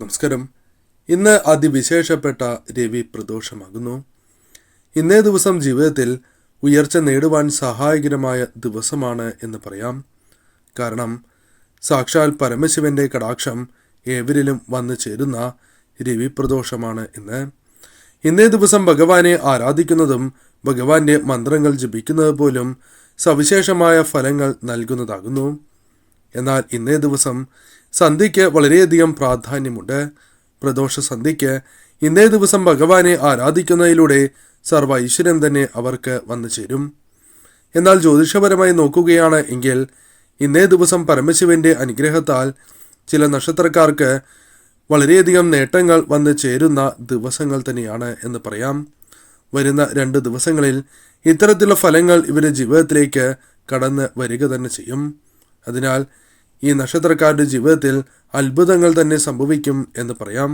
നമസ്കാരം. ഇന്ന് അതിവിശേഷപ്പെട്ട രവി പ്രദോഷമാകുന്നു. ഇന്നേ ദിവസം ജീവിതത്തിൽ ഉയർച്ച നേടുവാൻ സഹായകരമായ ദിവസമാണ് എന്ന് പറയാം. കാരണം സാക്ഷാൽ പരമശിവന്റെ കടാക്ഷം ഏവരിലും വന്നു ചേരുന്ന രവി പ്രദോഷമാണ് ഇന്ന്. ഇന്നേ ദിവസം ഭഗവാനെ ആരാധിക്കുന്നതും ഭഗവാന്റെ മന്ത്രങ്ങൾ ജപിക്കുന്നത് പോലും സവിശേഷമായ ഫലങ്ങൾ നൽകുന്നതാകുന്നു. എന്നാൽ ഇന്നേ ദിവസം സന്ധ്യയ്ക്ക് വളരെയധികം പ്രാധാന്യമുണ്ട്. പ്രദോഷ സന്ധ്യയ്ക്ക് ഇന്നേ ദിവസം ഭഗവാനെ ആരാധിക്കുന്നതിലൂടെ സർവ ഐശ്വര്യം തന്നെ അവർക്ക് വന്നു ചേരും. എന്നാൽ ജ്യോതിഷപരമായി നോക്കുകയാണ് എങ്കിൽ ഇന്നേ ദിവസം പരമശിവന്റെ അനുഗ്രഹത്താൽ ചില നക്ഷത്രക്കാർക്ക് വളരെയധികം നേട്ടങ്ങൾ വന്നു ചേരുന്ന ദിവസങ്ങൾ തന്നെയാണ് എന്ന് പറയാം. വരുന്ന രണ്ട് ദിവസങ്ങളിൽ ഇത്തരത്തിലുള്ള ഫലങ്ങൾ ഇവരുടെ ജീവിതത്തിലേക്ക് കടന്ന് വരിക തന്നെ ചെയ്യും. അതിനാൽ ഈ നക്ഷത്രക്കാരുടെ ജീവിതത്തിൽ അത്ഭുതങ്ങൾ തന്നെ സംഭവിക്കും എന്ന് പറയാം.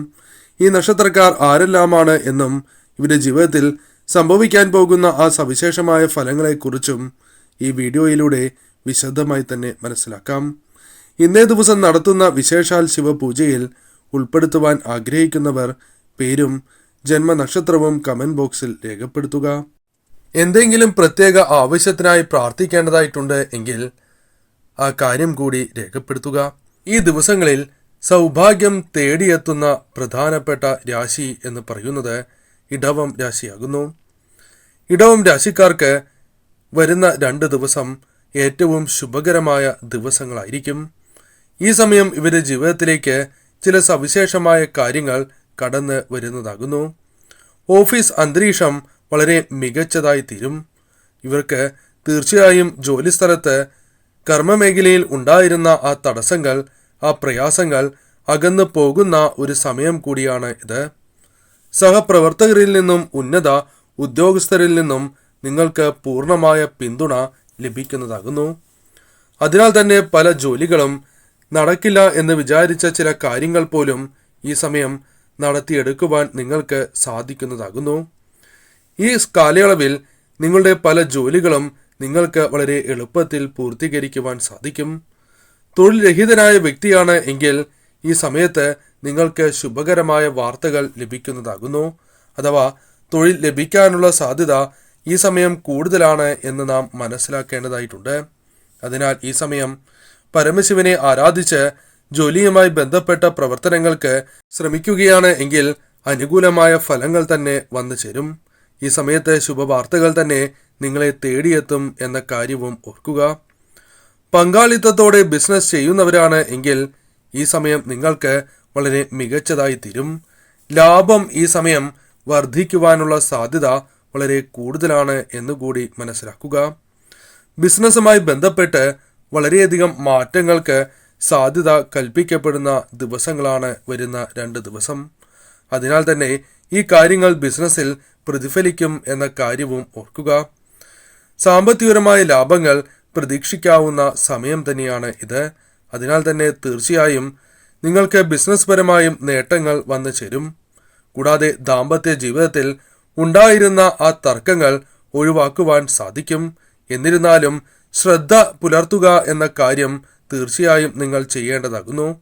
ഈ നക്ഷത്രക്കാർ ആരെല്ലാമാണ് എന്നും ഇവരുടെ ജീവിതത്തിൽ സംഭവിക്കാൻ പോകുന്ന ആ സവിശേഷമായ ഫലങ്ങളെക്കുറിച്ചും ഈ വീഡിയോയിലൂടെ വിശദമായി തന്നെ മനസ്സിലാക്കാം. ഇന്നേ ദിവസം നടത്തുന്ന വിശേഷാൽ ശിവപൂജയിൽ ഉൾപ്പെടുത്തുവാൻ ആഗ്രഹിക്കുന്നവർ പേരും ജന്മനക്ഷത്രവും കമന്റ് ബോക്സിൽ രേഖപ്പെടുത്തുക. എന്തെങ്കിലും പ്രത്യേക ആവശ്യത്തിനായി പ്രാർത്ഥിക്കേണ്ടതായിട്ടുണ്ട് എങ്കിൽ ആ കാര്യം കൂടി രേഖപ്പെടുത്തുക. ഈ ദിവസങ്ങളിൽ സൗഭാഗ്യം തേടിയെത്തുന്ന പ്രധാനപ്പെട്ട രാശി എന്ന് പറയുന്നത് ഇടവം രാശിയാകുന്നു. ഇടവം രാശിക്കാർക്ക് വരുന്ന രണ്ട് ദിവസം ഏറ്റവും ശുഭകരമായ ദിവസങ്ങളായിരിക്കും. ഈ സമയം ഇവരുടെ ജീവിതത്തിലേക്ക് ചില സവിശേഷമായ കാര്യങ്ങൾ കടന്ന് വരുന്നതാകുന്നു. ഓഫീസ് അന്തരീക്ഷം വളരെ മികച്ചതായി തീരും. ഇവർക്ക് തീർച്ചയായും ജോലിസ്ഥലത്ത് കർമ്മമേഖലയിൽ ഉണ്ടായിരുന്ന ആ തടസ്സങ്ങൾ ആ പ്രയാസങ്ങൾ അകന്നു പോകുന്ന ഒരു സമയം കൂടിയാണ് ഇത്. സഹപ്രവർത്തകരിൽ നിന്നും ഉന്നത ഉദ്യോഗസ്ഥരിൽ നിന്നും നിങ്ങൾക്ക് പൂർണമായ പിന്തുണ ലഭിക്കുന്നതാകുന്നു. അതിനാൽ തന്നെ പല ജോലികളും നടക്കില്ല എന്ന് വിചാരിച്ച ചില കാര്യങ്ങൾ പോലും ഈ സമയം നടത്തിയെടുക്കുവാൻ നിങ്ങൾക്ക് സാധിക്കുന്നതാകുന്നു. ഈ കാലയളവിൽ നിങ്ങളുടെ പല ജോലികളും നിങ്ങൾക്ക് വളരെ എളുപ്പത്തിൽ പൂർത്തീകരിക്കുവാൻ സാധിക്കും. തൊഴിൽ രഹിതനായ വ്യക്തിയാണ് എങ്കിൽ ഈ സമയത്ത് നിങ്ങൾക്ക് ശുഭകരമായ വാർത്തകൾ ലഭിക്കുന്നതാകുന്നു. അഥവാ തൊഴിൽ ലഭിക്കാനുള്ള സാധ്യത ഈ സമയം കൂടുതലാണ് എന്ന് നാം മനസ്സിലാക്കേണ്ടതായിട്ടുണ്ട്. അതിനാൽ ഈ സമയം പരമശിവനെ ആരാധിച്ച് ജോലിയുമായി ബന്ധപ്പെട്ട പ്രവർത്തനങ്ങൾക്ക് ശ്രമിക്കുകയാണ് എങ്കിൽ അനുകൂലമായ ഫലങ്ങൾ തന്നെ വന്നു ചേരും. ഈ സമയത്തെ ശുഭവാർത്തകൾ തന്നെ നിങ്ങളെ തേടിയെത്തും എന്ന കാര്യവും ഓർക്കുക. പങ്കാളിത്തത്തോടെ ബിസിനസ് ചെയ്യുന്നവരാണ് എങ്കിൽ ഈ സമയം നിങ്ങൾക്ക് വളരെ മികച്ചതായി തീരും. ലാഭം ഈ സമയം വർദ്ധിക്കുവാനുള്ള സാധ്യത വളരെ കൂടുതലാണ് എന്നുകൂടി മനസ്സിലാക്കുക. ബിസിനസ്സുമായി ബന്ധപ്പെട്ട് വളരെയധികം മാറ്റങ്ങൾക്ക് സാധ്യത കൽപ്പിക്കപ്പെടുന്ന ദിവസങ്ങളാണ് വരുന്ന രണ്ട് ദിവസം. അതിനാൽ തന്നെ ഈ കാര്യങ്ങൾ ബിസിനസ്സിൽ പ്രതിഫലിക്കും എന്ന കാര്യവും ഓർക്കുക. സാമ്പത്തികപരമായ ലാഭങ്ങൾ പ്രതീക്ഷിക്കാവുന്ന സമയം തന്നെയാണ് ഇത്. അതിനാൽ തന്നെ തീർച്ചയായും നിങ്ങൾക്ക് ബിസിനസ് പരമായും നേട്ടങ്ങൾ വന്നു ചേരും. കൂടാതെ ദാമ്പത്യ ജീവിതത്തിൽ ഉണ്ടായിരുന്ന ആ തർക്കങ്ങൾ ഒഴിവാക്കുവാൻ സാധിക്കും. എന്നിരുന്നാലും ശ്രദ്ധ പുലർത്തുക എന്ന കാര്യം തീർച്ചയായും നിങ്ങൾ ചെയ്യേണ്ടതാകുന്നു.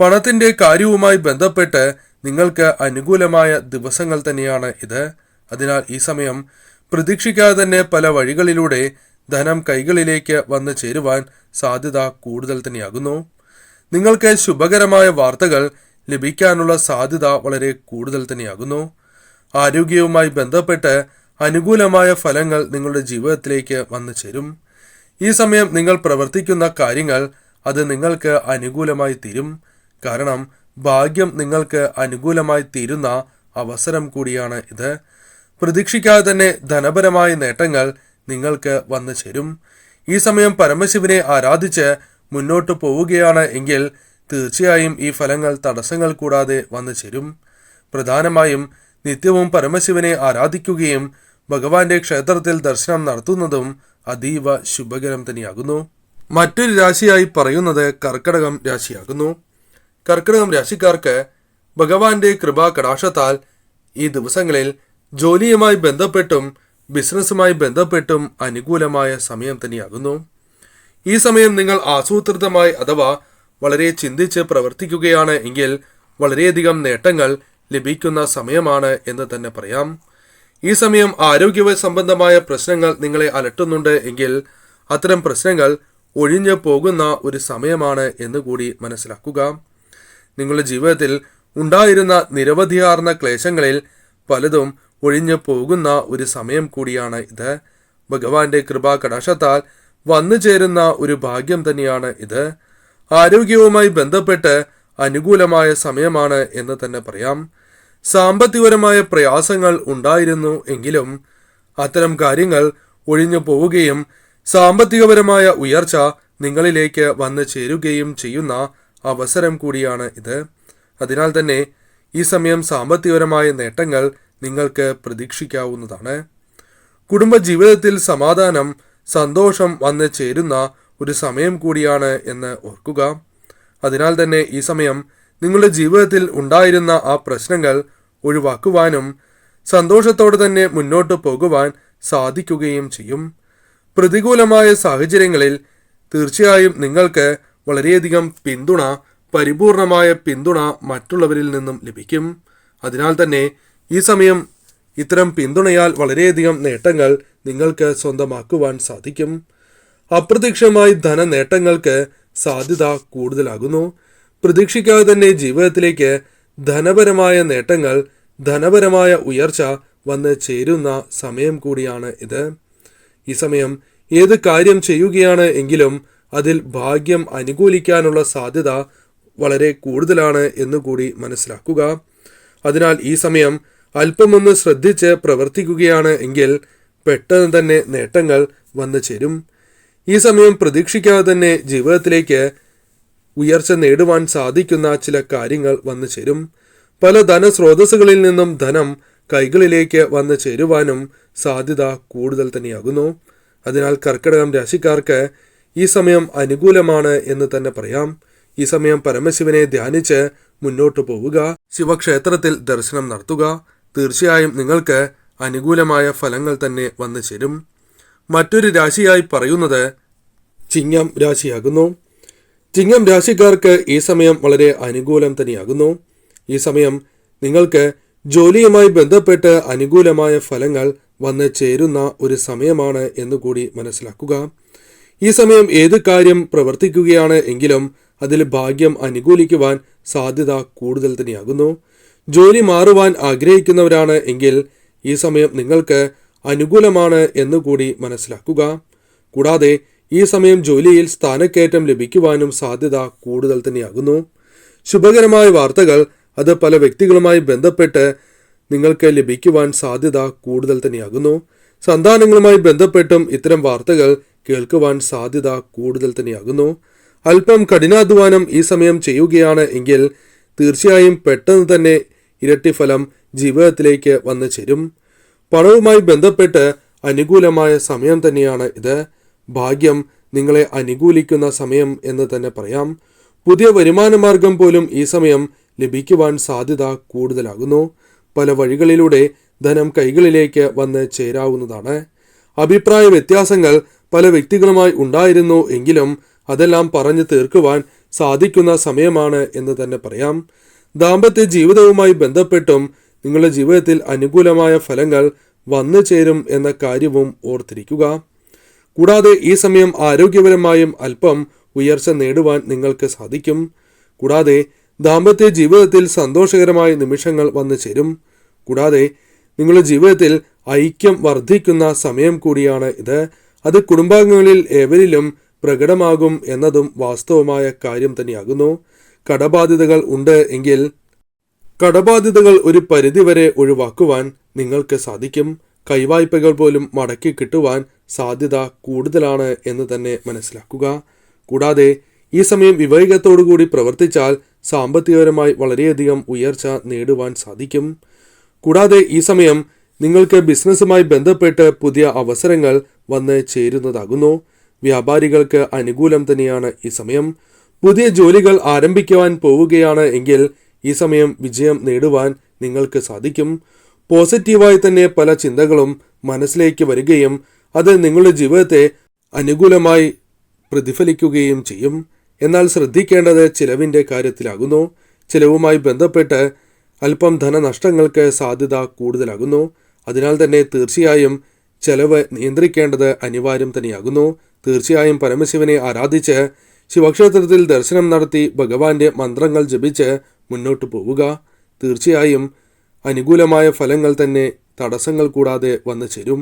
പണത്തിന്റെ കാര്യവുമായി ബന്ധപ്പെട്ട് നിങ്ങൾക്ക് അനുകൂലമായ ദിവസങ്ങൾ തന്നെയാണ് ഇത്. അതിനാൽ ഈ സമയം പ്രതീക്ഷിക്കാതെ തന്നെ പല വഴികളിലൂടെ ധനം കൈകളിലേക്ക് വന്നു ചേരുവാൻ സാധ്യത കൂടുതൽ തന്നെയാകുന്നു. നിങ്ങൾക്ക് ശുഭകരമായ വാർത്തകൾ ലഭിക്കാനുള്ള സാധ്യത വളരെ കൂടുതൽ തന്നെയാകുന്നു. ആരോഗ്യവുമായി ബന്ധപ്പെട്ട് അനുകൂലമായ ഫലങ്ങൾ നിങ്ങളുടെ ജീവിതത്തിലേക്ക് വന്നു ചേരും. ഈ സമയം നിങ്ങൾ പ്രവർത്തിക്കുന്ന കാര്യങ്ങൾ അത് നിങ്ങൾക്ക് അനുകൂലമായി തീരും. കാരണം ഭാഗ്യം നിങ്ങൾക്ക് അനുകൂലമായി തീരുന്ന അവസരം കൂടിയാണ് ഇത്. പ്രതീക്ഷിക്കാതെ തന്നെ ധനപരമായ നേട്ടങ്ങൾ നിങ്ങൾക്ക് വന്നു ചേരും. ഈ സമയം പരമശിവനെ ആരാധിച്ച് മുന്നോട്ട് പോവുകയാണ് എങ്കിൽ തീർച്ചയായും ഈ ഫലങ്ങൾ തടസ്സങ്ങൾ കൂടാതെ വന്നു ചേരും. പ്രധാനമായും നിത്യവും പരമശിവനെ ആരാധിക്കുകയും ഭഗവാന്റെ ക്ഷേത്രത്തിൽ ദർശനം നടത്തുന്നതും അതീവ ശുഭകരം തന്നെയാകുന്നു. മറ്റൊരു രാശിയായി പറയുന്നത് കർക്കടകം രാശിയാകുന്നു. കർക്കിടകം രാശിക്കാർക്ക് ഭഗവാന്റെ കൃപാ കടാക്ഷത്താൽ ഈ ദിവസങ്ങളിൽ ജോലിയുമായി ബന്ധപ്പെട്ടും ബിസിനസ്സുമായി ബന്ധപ്പെട്ടും അനുകൂലമായ സമയം തന്നെയാകുന്നു. ഈ സമയം നിങ്ങൾ ആസൂത്രിതമായി അഥവാ വളരെ ചിന്തിച്ച് പ്രവർത്തിക്കുകയാണ് എങ്കിൽ വളരെയധികം നേട്ടങ്ങൾ ലഭിക്കുന്ന സമയമാണ് എന്ന് തന്നെ പറയാം. ഈ സമയം ആരോഗ്യ സംബന്ധമായ പ്രശ്നങ്ങൾ നിങ്ങളെ അലട്ടുന്നുണ്ട് എങ്കിൽ അത്തരം പ്രശ്നങ്ങൾ ഒഴിഞ്ഞു പോകുന്ന ഒരു സമയമാണ് എന്ന് കൂടി മനസ്സിലാക്കുക. നിങ്ങളുടെ ജീവിതത്തിൽ ഉണ്ടായിരുന്ന നിരവധിയാർന്ന ക്ലേശങ്ങളിൽ പലതും ഒഴിഞ്ഞു പോകുന്ന ഒരു സമയം കൂടിയാണ് ഇത്. ഭഗവാന്റെ കൃപാ വന്നു ചേരുന്ന ഒരു ഭാഗ്യം തന്നെയാണ് ഇത്. ആരോഗ്യവുമായി ബന്ധപ്പെട്ട് അനുകൂലമായ സമയമാണ് എന്ന് തന്നെ പറയാം. സാമ്പത്തികപരമായ പ്രയാസങ്ങൾ ഉണ്ടായിരുന്നു എങ്കിലും അത്തരം കാര്യങ്ങൾ ഒഴിഞ്ഞു പോവുകയും സാമ്പത്തികപരമായ ഉയർച്ച നിങ്ങളിലേക്ക് വന്നു ചേരുകയും ചെയ്യുന്ന അവസരം കൂടിയാണ് ഇത്. അതിനാൽ തന്നെ ഈ സമയം സാമ്പത്തികപരമായ നേട്ടങ്ങൾ നിങ്ങൾക്ക് പ്രതീക്ഷിക്കാവുന്നതാണ്. കുടുംബജീവിതത്തിൽ സമാധാനം സന്തോഷം വന്ന് ചേരുന്ന ഒരു സമയം കൂടിയാണ് എന്ന് ഓർക്കുക. അതിനാൽ തന്നെ ഈ സമയം നിങ്ങളുടെ ജീവിതത്തിൽ ഉണ്ടായിരുന്ന ആ പ്രശ്നങ്ങൾ ഒഴിവാക്കുവാനും സന്തോഷത്തോടെ തന്നെ മുന്നോട്ട് പോകുവാൻ സാധിക്കുകയും ചെയ്യും. പ്രതികൂലമായ സാഹചര്യങ്ങളിൽ തീർച്ചയായും നിങ്ങൾക്ക് വളരെയധികം പിന്തുണ പരിപൂർണമായ പിന്തുണ മറ്റുള്ളവരിൽ നിന്നും ലഭിക്കും. അതിനാൽ തന്നെ ഈ സമയം ഇത്തരം പിന്തുണയാൽ വളരെയധികം നേട്ടങ്ങൾ നിങ്ങൾക്ക് സ്വന്തമാക്കുവാൻ സാധിക്കും. അപ്രത്യക്ഷമായി ധന നേട്ടങ്ങൾക്ക് സാധ്യത കൂടുതലാകുന്നു. പ്രതീക്ഷിക്കാതെ തന്നെ ജീവിതത്തിലേക്ക് ധനപരമായ നേട്ടങ്ങൾ ധനപരമായ ഉയർച്ച വന്ന് ചേരുന്ന സമയം കൂടിയാണ് ഇത്. ഈ സമയം ഏത് കാര്യം ചെയ്യുകയാണ് എങ്കിലും അതിൽ ഭാഗ്യം അനുകൂലിക്കാനുള്ള സാധ്യത വളരെ കൂടുതലാണ് എന്നുകൂടി മനസ്സിലാക്കുക. അതിനാൽ ഈ സമയം അല്പമൊന്ന് ശ്രദ്ധിച്ച് പ്രവർത്തിക്കുകയാണ് എങ്കിൽ പെട്ടെന്ന് തന്നെ നേട്ടങ്ങൾ വന്നു ചേരും. ഈ സമയം പ്രതീക്ഷിക്കാതെ തന്നെ ജീവിതത്തിലേക്ക് ഉയർച്ച നേടുവാൻ സാധിക്കുന്ന ചില കാര്യങ്ങൾ വന്നു ചേരും. പല ധനസ്രോതസ്സുകളിൽ നിന്നും ധനം കൈകളിലേക്ക് വന്നു ചേരുവാനും സാധ്യത കൂടുതൽ തന്നെയാകുന്നു. അതിനാൽ കർക്കിടകം രാശിക്കാർക്ക് ഈ സമയം അനുകൂലമാണ് എന്ന് തന്നെ പറയാം. ഈ സമയം പരമശിവനെ ധ്യാനിച്ച് മുന്നോട്ടു പോവുക ശിവക്ഷേത്രത്തിൽ ദർശനം നടത്തുക. തീർച്ചയായും നിങ്ങൾക്ക് അനുകൂലമായ ഫലങ്ങൾ തന്നെ വന്നു ചേരും. മറ്റൊരു രാശിയായി പറയുന്നത് ചിങ്ങം രാശിയാകുന്നു. ചിങ്ങം രാശിക്കാർക്ക് ഈ സമയം വളരെ അനുകൂലം തന്നെയാകുന്നു. ഈ സമയം നിങ്ങൾക്ക് ജോലിയുമായി ബന്ധപ്പെട്ട് അനുകൂലമായ ഫലങ്ങൾ വന്നു ചേരുന്ന ഒരു സമയമാണ് എന്നുകൂടി മനസ്സിലാക്കുക. ഈ സമയം ഏത് കാര്യം പ്രവർത്തിക്കുകയാണ് എങ്കിലും അതിൽ ഭാഗ്യം അനുകൂലിക്കുവാൻ സാധ്യത കൂടുതൽ തന്നെയാകുന്നു. ജോലി മാറുവാൻ ആഗ്രഹിക്കുന്നവരാണ് എങ്കിൽ ഈ സമയം നിങ്ങൾക്ക് അനുകൂലമാണ് എന്നുകൂടി മനസ്സിലാക്കുക. കൂടാതെ ഈ സമയം ജോലിയിൽ സ്ഥാനക്കയറ്റം ലഭിക്കുവാനും സാധ്യത കൂടുതൽ തന്നെയാകുന്നു. ശുഭകരമായ വാർത്തകൾ അത് പല വ്യക്തികളുമായി ബന്ധപ്പെട്ട് നിങ്ങൾക്ക് ലഭിക്കുവാൻ സാധ്യത കൂടുതൽ തന്നെയാകുന്നു. സന്താനങ്ങളുമായി ബന്ധപ്പെട്ടും ഇത്തരം വാർത്തകൾ കേൾക്കുവാൻ സാധ്യത കൂടുതൽ തന്നെയാകുന്നു. അല്പം കഠിനാധ്വാനം ഈ സമയം ചെയ്യുകയാണ് എങ്കിൽ തീർച്ചയായും പെട്ടെന്ന് തന്നെ ഇരട്ടി ഫലം ജീവിതത്തിലേക്ക് വന്നു ചേരും. പണവുമായി ബന്ധപ്പെട്ട് അനുകൂലമായ സമയം തന്നെയാണ് ഇത്. ഭാഗ്യം നിങ്ങളെ അനുകൂലിക്കുന്ന സമയം എന്ന് തന്നെ പറയാം. പുതിയ വരുമാന മാർഗം പോലും ഈ സമയം ലഭിക്കുവാൻ സാധ്യത കൂടുതലാകുന്നു. പല വഴികളിലൂടെ ധനം കൈകളിലേക്ക് വന്ന് ചേരാവുന്നതാണ്. അഭിപ്രായ വ്യത്യാസങ്ങൾ പല വ്യക്തികളുമായി ഉണ്ടായിരുന്നു എങ്കിലും അതെല്ലാം പറഞ്ഞു തീർക്കുവാൻ സാധിക്കുന്ന സമയമാണ് എന്ന് തന്നെ പറയാം. ദാമ്പത്യ ജീവിതവുമായി ബന്ധപ്പെട്ടും നിങ്ങളുടെ ജീവിതത്തിൽ അനുകൂലമായ ഫലങ്ങൾ വന്നു ചേരും എന്ന കാര്യവും ഓർത്തിരിക്കുക. കൂടാതെ ഈ സമയം ആരോഗ്യപരമായും അല്പം ഉയർച്ച നേടുവാൻ നിങ്ങൾക്ക് സാധിക്കും. കൂടാതെ ദാമ്പത്യ ജീവിതത്തിൽ സന്തോഷകരമായ നിമിഷങ്ങൾ വന്നു ചേരും. കൂടാതെ നിങ്ങളുടെ ജീവിതത്തിൽ ഐക്യം വർദ്ധിക്കുന്ന സമയം കൂടിയാണ് ഇത്. അത് കുടുംബാംഗങ്ങളിൽ ഏവരിലും പ്രകടമാകും എന്നതും വാസ്തവമായ കാര്യം തന്നെയാകുന്നു. കടബാധ്യതകൾ ഉണ്ട് എങ്കിൽ കടബാധ്യതകൾ ഒരു പരിധിവരെ ഒഴിവാക്കുവാൻ നിങ്ങൾക്ക് സാധിക്കും. കൈവായ്പകൾ പോലും മടക്കി കിട്ടുവാൻ സാധ്യത കൂടുതലാണ് എന്ന് തന്നെ മനസ്സിലാക്കുക. കൂടാതെ ഈ സമയം വിവേകത്തോടുകൂടി പ്രവർത്തിച്ചാൽ സാമ്പത്തികപരമായി വളരെയധികം ഉയർച്ച നേടുവാൻ സാധിക്കും. കൂടാതെ ഈ സമയം നിങ്ങൾക്ക് ബിസിനസ്സുമായി ബന്ധപ്പെട്ട് പുതിയ അവസരങ്ങൾ വന്ന് ചേരുന്നതാകുന്നു. വ്യാപാരികൾക്ക് അനുകൂലം തന്നെയാണ് ഈ സമയം. പുതിയ ജോലികൾ ആരംഭിക്കുവാൻ പോവുകയാണ് എങ്കിൽ ഈ സമയം വിജയം നേടുവാൻ നിങ്ങൾക്ക് സാധിക്കും. പോസിറ്റീവായി തന്നെ പല ചിന്തകളും മനസ്സിലേക്ക് വരികയും അത് നിങ്ങളുടെ ജീവിതത്തെ അനുകൂലമായി പ്രതിഫലിക്കുകയും ചെയ്യും. എന്നാൽ ശ്രദ്ധിക്കേണ്ടത് ചിലവിന്റെ കാര്യത്തിലാകുന്നു. ചിലവുമായി ബന്ധപ്പെട്ട് അല്പം ധനനഷ്ടങ്ങൾക്ക് സാധ്യത കൂടുതലാകുന്നു. അതിനാൽ തന്നെ തീർച്ചയായും ചെലവ് നിയന്ത്രിക്കേണ്ടത് അനിവാര്യം തന്നെയാകുന്നു. തീർച്ചയായും പരമശിവനെ ആരാധിച്ച് ശിവക്ഷേത്രത്തിൽ ദർശനം നടത്തി ഭഗവാന്റെ മന്ത്രങ്ങൾ ജപിച്ച് മുന്നോട്ട് പോവുക. തീർച്ചയായും അനുകൂലമായ ഫലങ്ങൾ തന്നെ തടസ്സങ്ങൾ കൂടാതെ വന്നു ചേരും.